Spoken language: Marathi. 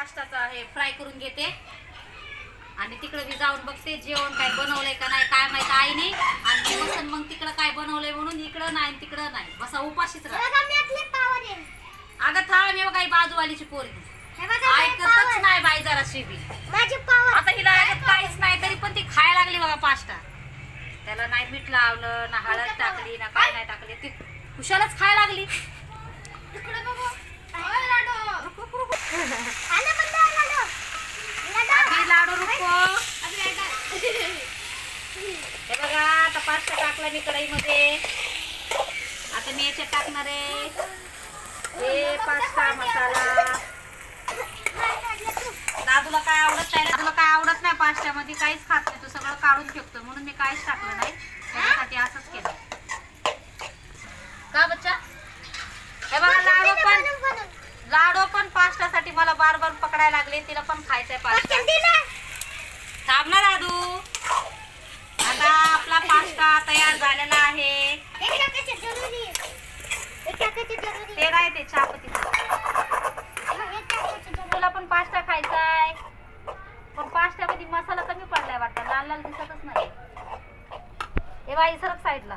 पास्ताचा हे फ्राय करून घेते. आणि तिकडे मी जाऊन बघते जेवण काय बनवलंय का नाही काय माहीत आईने आणि मी बसन मग तिकडं काय बनवलंय म्हणून इकडं नाही आणि तिकडं नाही. बसा उपाशीच राहा. अगं थांब मी काही बाजूवालीची पोरगी. ऐकतच नाही बाई जरा शिबी आता हिला ऐकत काहीच नाही तरी पण ती खायला लागली बघा पास्ता. त्याला नाही मीठ लावलं ना हळद टाकली ना काय नाही टाकली. ती खुशालच खायला लागली इकडे बघू ओय लाडो आले बंद लाडो लाडो अभी रुको हे बघा आता पास्ता टाकला मी कढईमध्ये. आता मी याच्यात टाकणार आहे. हे पास्ता मसाला. दादूला काय आवडत नाही दादूला काय आवडत नाही पास्त्यामध्ये काहीच खात नाही. तो सगळं काढून फेकतो म्हणून मी काहीच टाकलं नाही. त्याच्यासाठी असंच केलं. का बच्चा? हे बघा लाडू पण लाडू पण पास्त्यासाठी मला बार बार पकडायला लागले तिला पण खायचंय पास्ता थांब ना दादू आता आपला पास्ता तयार झालेला आहे ते नाही ते चहापतीचं तुला पण पास्ता खायचा आहे पण पास्त्यामध्ये मसाला कमी पडलाय वाटतं. लाल लाल दिसतच नाही हे बाई सरक साईडला